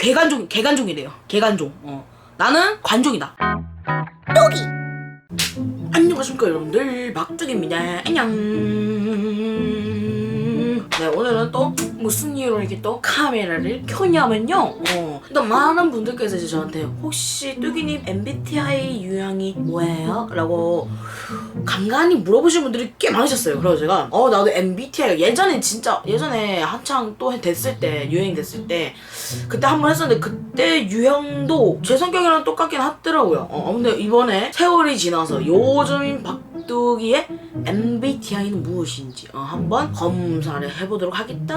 괴관종 개관종이래요. 개관종. 어. 나는 관종이다. 또기 안녕하십니까 여러분들 박종입니다. 안녕. 네 오늘은 또 무슨 이유로 이렇게 또 카메라를 켰냐면요. 어, 또 많은 분들께서 이제 저한테 혹시 뚜기님 MBTI 유형이 뭐예요? 라고 간간히 물어보신 분들이 꽤 많으셨어요. 그래서 제가 어 나도 MBTI가 예전에 진짜 예전에 한창 또 됐을 때 유행 됐을 때 그때 한 번 했었는데 그때 유형도 제 성격이랑 똑같긴 하더라고요. 어 근데 이번에 세월이 지나서 요즘인 박두기의 MBTI는 무엇인지 어, 한번 검사를 해보 도록 하겠다.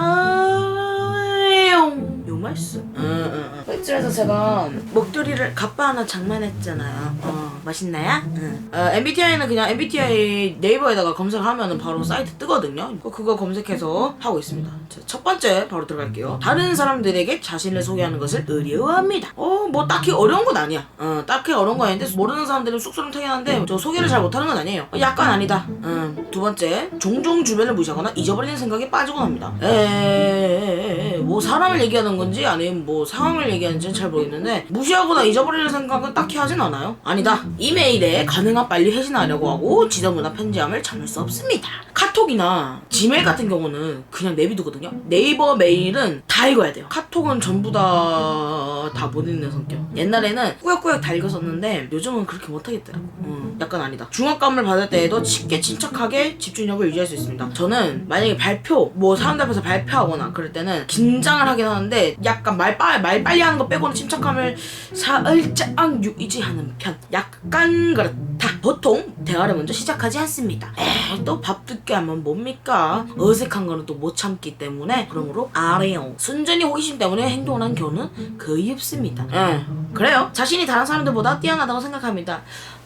요 말씀. 응, 응, 응. 이쯤에서 제가 목도리를 갑바 하나 장만했잖아요. 어, 맛있나요? 응. 어, MBTI는 그냥 MBTI 네이버에다가 검색을 하면 바로 사이트 뜨거든요. 그- 그거 검색해서 하고 있습니다. 자, 첫 번째 바로 들어갈게요. 다른 사람들에게 자신을 소개하는 것을 어려워합니다. 어, 뭐 딱히 어려운 건 아니야. 어, 딱히 어려운 건 아닌데 모르는 사람들은 쑥스름 타긴 한데 저 소개를 잘 못하는 건 아니에요. 어, 약간 아니다. 음, 두 번째, 종종 주변을 무시하거나 잊어버리는 생각에 빠지곤 합니다. 에에에에 뭐 사람을 얘기하는 건지 아니면 뭐 상황을 얘기하는지는 잘 모르겠는데 무시하거나 잊어버리는 생각은 딱히 하진 않아요. 아니다. 이메일에 가능한 빨리 회신하려고 하고 지저분한 편지함을 참을 수 없습니다. 카톡이나 지메일 같은 경우는 그냥 내비두거든요. 네이버 메일은 다 읽어야 돼요. 카톡은 전부 다 다못 읽는 성격. 옛날에는 꾸역꾸역 다 읽었었는데 요즘은 그렇게 못하겠더라고. 음, 약간 아니다. 중압감을 받을 때에도 쉽게 침착하게 집중력을 유지할 수 있습니다. 저는 만약에 발표, 뭐 사람들 앞에서 발표하거나 그럴 때는 긴장을 하긴 하는데 약간 말, 빨, 말 빨리 하는 거 빼고는 침착함을 살짝 유지하는 편. 약간 그렇다. 보통 대화를 먼저 시작하지 않습니다. 에이, 또밥 듣게 하면 뭡니까? 어색한 거는 또 못 참기 때문에 그러므로 아래요. 순전히 호기심 때문에 행동을 한 경우는 거의 없습니다. 예, 그래요. 자신이 다른 사람들보다 뛰어나다고 생각합니다.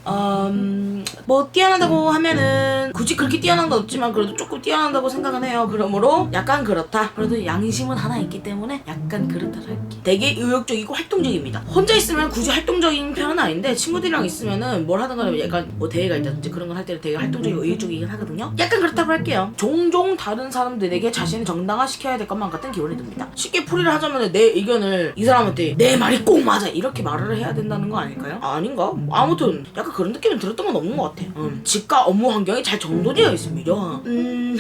음, 뭐 뛰어나다고 하면은 굳이 그렇게 뛰어난 건 없지만 그래도 조금 뛰어난다고 생각은 해요. 그러므로 약간 그렇다. 그래도 양심은 하나 있기 때문에 약간 그렇다 할게. 되게 의욕적이고 활동적입니다. 혼자 있으면 굳이 활동적인 편은 아닌데 친구들이랑 있으면은 뭘 하든 간에 약간 뭐 대회가 있다든지 그런 걸 할 때는 되게 활동적이고 의욕적이긴 하거든요. 약간 그렇다고 할게요. 종종 다른 사람들에게 자신을 정당화시켜야 될 것만 같은 기분이 듭니다. 쉽게 풀이를 하자면 내 의견을 이 사람한테 내 말이 꼭 맞아 이렇게 말을 해야 된다는 거 아닐까요? 아닌가? 뭐 아무튼 약간 그런 느낌은 들었던 건 없는 것 같아. 음, 집과 업무 환경이 잘 정돈되어 있습니다. 음.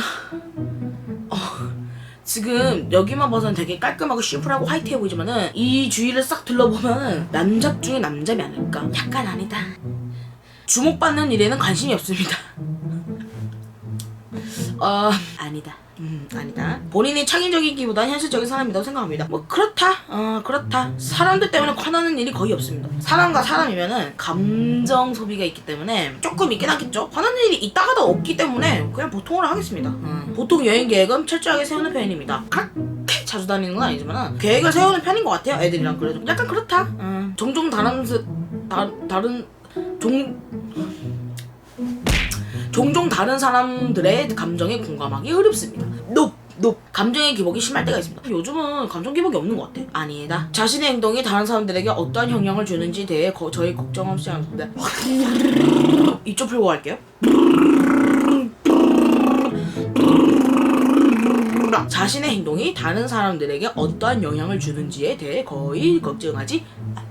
어, 지금 여기만 봐서는 되게 깔끔하고 심플하고 화이트해 보이지만은 이 주위를 싹 둘러보면은 남잡 중에 남잡이 아닐까? 약간 아니다. 주목받는 일에는 관심이 없습니다. 어 아니다. 음 아니다. 본인이 창의적이기보다 현실적인 사람이라고 생각합니다. 뭐 그렇다. 어 그렇다. 사람들 때문에 화나는 일이 거의 없습니다. 사람과 사람이면은 감정 소비가 있기 때문에 조금 있긴 하겠죠. 화나는 일이 있다가도 없기 때문에 그냥 보통으로 하겠습니다. 음, 보통 여행 계획은 철저하게 세우는 편입니다. 그렇게 자주 다니는 건 아니지만 계획을 세우는 편인 것 같아요. 애들이랑 그래도 약간 그렇다. 음, 종종 다른 스- 다, 다른 종 종종 다른 사람들의 감정에 공감하기 어렵습니다. 높, 높. 감정의 기복이 심할 때가 있습니다. 요즘은 감정 기복이 없는 것 같아. 아니다. 자신의 행동이 다른 사람들에게 어떠한 영향을 주는지에 대해 거, 저희 걱정하지 않습니다. 이쪽 풀고 갈게요. 자신의 행동이 다른 사람들에게 어떠한 영향을 주는지에 대해 거의 걱정하지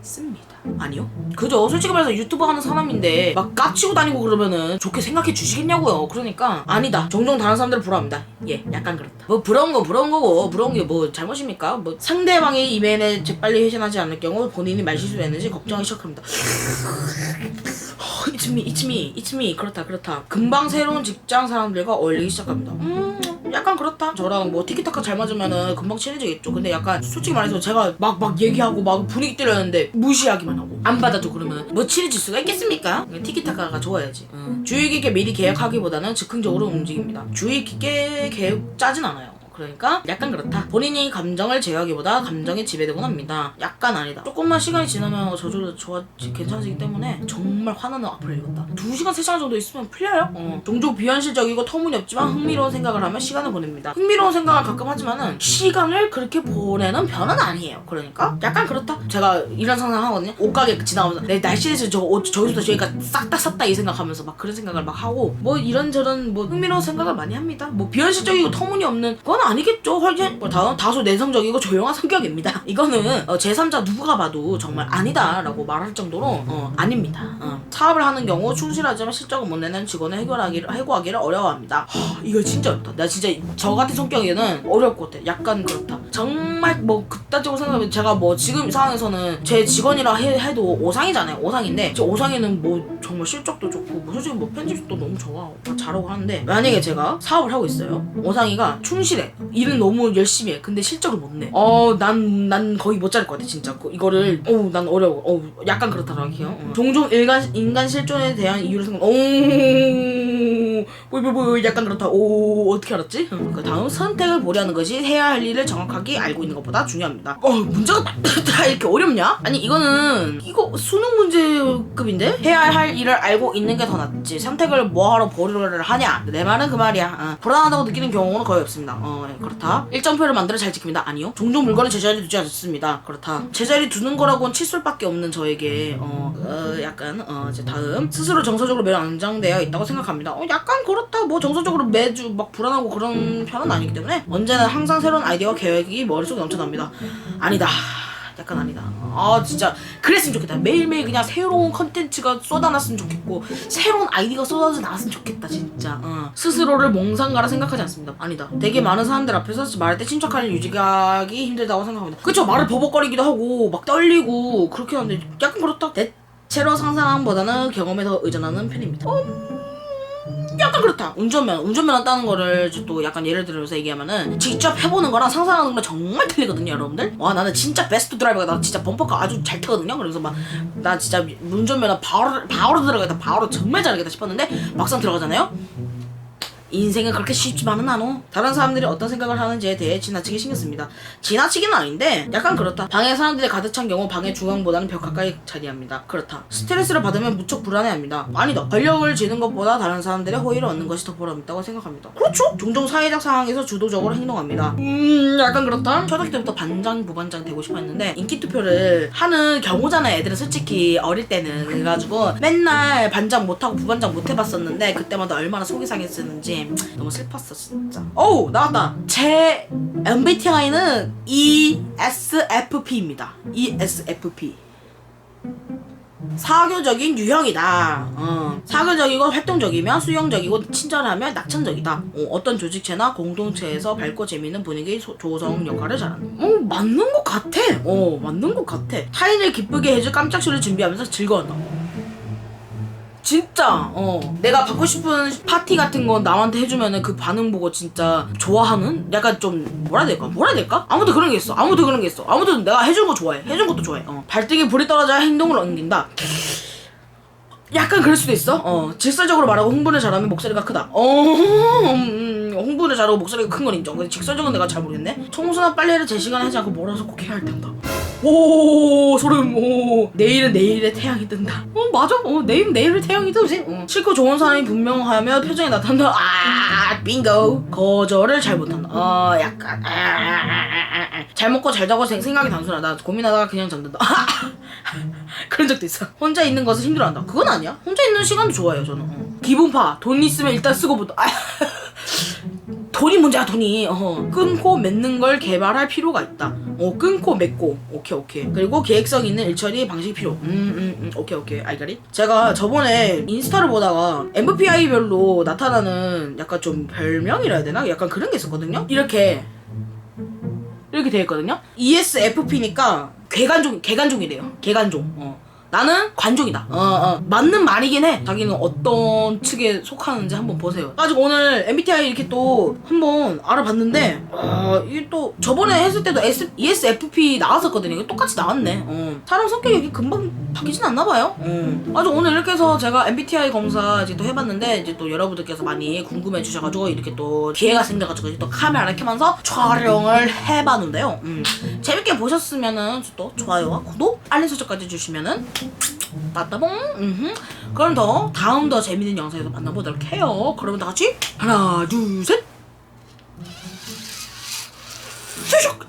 않습니다. 아니요. 그죠. 솔직히 말해서 유튜브 하는 사람인데 막 깝치고 다니고 그러면은 좋게 생각해 주시겠냐고요. 그러니까 아니다. 종종 다른 사람들을 부러워합니다. 예, 약간 그렇다. 뭐 부러운 거 부러운 거고 부러운 게 뭐 잘못입니까? 뭐 상대방이 이메일에 재빨리 회신하지 않을 경우 본인이 말실수했는지 걱정하기 시작합니다. It's me, it's me, it's me. 그렇다, 그렇다. 금방 새로운 직장 사람들과 어울리기 시작합니다. 음, 약간 그렇다. 저랑 뭐 티키타카 잘 맞으면은 금방 친해지겠죠. 근데 약간 솔직히 말해서 제가 막 막 얘기하고 막 분위기 때렸는데 무시하기만 하고 안 받아줘 그러면 뭐 친해질 수가 있겠습니까? 티키타카가 좋아야지. 음. 주의 깊게 미리 계획하기보다는 즉흥적으로 움직입니다. 주의 깊게 계획 짜진 않아요. 그러니까 약간 그렇다. 본인이 감정을 제어하기보다 감정에 지배되곤 합니다. 약간 아니다. 조금만 시간이 지나면 저절로 좋아 괜찮아지기 때문에 정말 화나는 악플을 읽었다. 2시간 3시간 정도 있으면 풀려요. 어. 종종 비현실적이고 터무니없지만 흥미로운 생각을 하며 시간을 보냅니다. 흥미로운 생각을 가끔 하지만은 시간을 그렇게 보내는 편은 아니에요. 그러니까 약간 그렇다. 제가 이런 상상 하거든요. 옷가게 지나가면서 내 날씨에서 저거 옷 저기서부터 저기까지 싹다 샀다 이 생각하면서 막 그런 생각을 막 하고 뭐 이런저런 뭐 흥미로운 생각을 많이 합니다. 뭐 비현실적이고 터무니없는 건 아니겠죠. 훨씬 뭐 다음 다소 내성적이고 조용한 성격입니다. 이거는 어, 제3자 누가 봐도 정말 아니다라고 말할 정도로 어, 아닙니다. 어. 사업을 하는 경우 충실하지만 실적을 못 내는 직원을 해결하기를 해고하기를 어려워합니다. 하, 이거 진짜 어렵다. 나 진짜 저 같은 성격에는 어려울 것 같아. 약간 그렇다. 정말 뭐 그따지고 생각하면 제가 뭐 지금 상황에서는 제 직원이라 해, 해도 오상이잖아요. 오상인데 제 오상이는 뭐 정말 실적도 좋고 뭐 솔직히 뭐 편집도 너무 좋아 다 잘하고 하는데 만약에 제가 사업을 하고 있어요. 오상이가 충실해. 일은 너무 열심히 해. 근데 실적을 못 내. 어, 난, 난 거의 못 자를 것 같아, 진짜. 그- 이거를, 어우, 난 어려워. 어우, 약간 그렇더라고요. 어. 종종 인간, 인간 실존에 대한 이유를 생각, 오, 뭐, 뭐, 뭐, 약간 그렇다. 오, 어떻게 알았지? 응. 그 다음 선택을 보려는 것이 해야 할 일을 정확하게 알고 있는 것보다 중요합니다. 어, 문제가 다, 다 이렇게 어렵냐? 아니, 이거는, 이거 수능 문제급인데? 해야 할 일을 알고 있는 게 더 낫지. 선택을 뭐하러 보류를 하냐? 내 말은 그 말이야. 어. 불안하다고 느끼는 경우는 거의 없습니다. 어, 예, 그렇다. 일정표를 만들어 잘 지킵니다. 아니요. 종종 물건을 제자리에 두지 않습니다. 그렇다. 제자리 두는 거라고는 칫솔밖에 없는 저에게, 어, 어, 약간, 어, 이제 다음. 스스로 정서적으로 매우 안정되어 있다고 생각합니다. 어, 약간 그렇다. 뭐 정서적으로 매주 막 불안하고 그런 편은 아니기 때문에 언제나 항상 새로운 아이디어와 계획이 머릿속에 넘쳐납니다. 아니다. 약간 아니다. 아 진짜 그랬으면 좋겠다. 매일매일 그냥 새로운 컨텐츠가 쏟아났으면 좋겠고 새로운 아이디어가 쏟아져 나왔으면 좋겠다 진짜. 어. 스스로를 몽상가라 생각하지 않습니다. 아니다. 되게 많은 사람들 앞에서 말할 때 침착함을 유지하기 힘들다고 생각합니다. 그쵸 말을 버벅거리기도 하고 막 떨리고 그렇긴 한데 약간 그렇다. 대체로 상상보다는 경험에 더 의존하는 편입니다. 약간 그렇다. 운전면, 운전면허 따는 거를 또 약간 예를 들어서 얘기하면은 직접 해보는 거랑 상상하는 거랑 정말 틀리거든요, 여러분들. 와, 나는 진짜 베스트 드라이버가 나 진짜 범퍼카 아주 잘 타거든요. 그래서 막 나 진짜 운전면허 바로 바로 들어가겠다, 바로 정말 잘하겠다 싶었는데 막상 들어가잖아요. 인생은 그렇게 쉽지만은 않어. 다른 사람들이 어떤 생각을 하는지에 대해 지나치게 신경 씁니다. 지나치기는 아닌데 약간 그렇다. 방에 사람들이 가득 찬 경우 방의 중앙보다는 벽 가까이 자리합니다. 그렇다. 스트레스를 받으면 무척 불안해합니다. 아니다. 권력을 지는 것보다 다른 사람들의 호의를 얻는 것이 더 보람있다고 생각합니다. 그렇죠. 종종 사회적 상황에서 주도적으로 행동합니다. 음, 약간 그렇다. 초등학교 때부터 반장, 부반장 되고 싶어 했는데 인기 투표를 하는 경우잖아요. 애들은 솔직히 어릴 때는 그래가지고 맨날 반장 못하고 부반장 못 해봤었는데 그때마다 얼마나 속이 상했었는지 너무 슬펐어 진짜. 어우 나왔다. 제 MBTI는 ESFP입니다. ESFP. 사교적인 유형이다. 어. 사교적이고 활동적이며 수용적이고 친절하며 낙천적이다. 어, 떤 조직체나 공동체에서 밝고 재미있는 분위기 소- 조성 역할을 잘한다. 어, 맞는 것 같아. 어, 맞는 것 같아. 타인을 기쁘게 해줄 깜짝 쇼를 준비하면서 즐거워한다. 진짜. 어. 내가 받고 싶은 파티 같은 거 남한테 해주면은 그 반응 보고 진짜 좋아하는? 약간 좀 뭐라 해야 될까? 뭐라 해야 될까? 아무도 그런 게 있어. 아무도 그런 게 있어. 아무도 내가 해준 거 좋아해. 해준 것도 좋아해. 어. 발등에 불이 떨어져야 행동을 옮긴다. 약간 그럴 수도 있어. 어. 직설적으로 말하고 홍보를 잘하면 목소리가 크다. 어. 음, 홍보를 잘하고 목소리가 큰 건 인정. 근데 직설적은 내가 잘 모르겠네. 청소나 빨래를 제 시간에 하지 않고 몰아서 꼭 해야 할 텐다 오 소름. 오. 내일은 내일의 태양이 뜬다. 어 맞아. 어 내일은 내일의 태양이 뜨지? 어. 싫고 좋은 사람이 분명하며 표정이 나타난다. 아 빙고. 거절을 잘 못한다. 어 약간. 아, 아, 아, 아, 아. 잘 먹고 잘 자고 생- 생각이 단순하다. 고민하다가 그냥 잠든다. 그런 적도 있어. 혼자 있는 것을 힘들어한다. 그건 아니야. 혼자 있는 시간도 좋아해요 저는. 어. 기분파. 돈 있으면 일단 쓰고 보다 아, 돈이 문제야 돈이. 어. 끊고 맺는 걸 개발할 필요가 있다. 어 끊고 맺고. 오케이 오케이. 그리고 계획성 있는 일처리 방식이 필요. 음음 음, 음, 오케이 오케이. 알가리 제가 저번에 인스타를 보다가 MBTI별로 나타나는 약간 좀 별명이라 해야 되나? 약간 그런 게 있었거든요? 이렇게 이렇게 되어 있거든요? ESFP니까 개간종 개간종이래요. 개간종. 어. 나는 관종이다. 어, 어. 맞는 말이긴 해. 자기는 어떤 측에 속하는지 한번 보세요. 가지고 오늘 MBTI 이렇게 또 한번 알아봤는데, 어, 이게 또 저번에 했을 때도 ESFP 나왔었거든요. 이게 똑같이 나왔네. 어. 사람 성격이 이렇게 금방 바뀌진 않나 봐요. 어. 아주 오늘 이렇게 해서 제가 MBTI 검사 이제 또 해봤는데, 이제 또 여러분들께서 많이 궁금해 주셔가지고 이렇게 또 기회가 생겨가지고 이제 또 카메라를 켜면서 촬영을 해봤는데요. 음. 재밌게 보셨으면은 또 좋아요와 구독, 알림 설정까지 해주시면은 따따봉 음흠. 그럼 더 다음 더 재밌는 영상에서 만나보도록 해요 그러면 다 같이 하나 둘셋 슉슉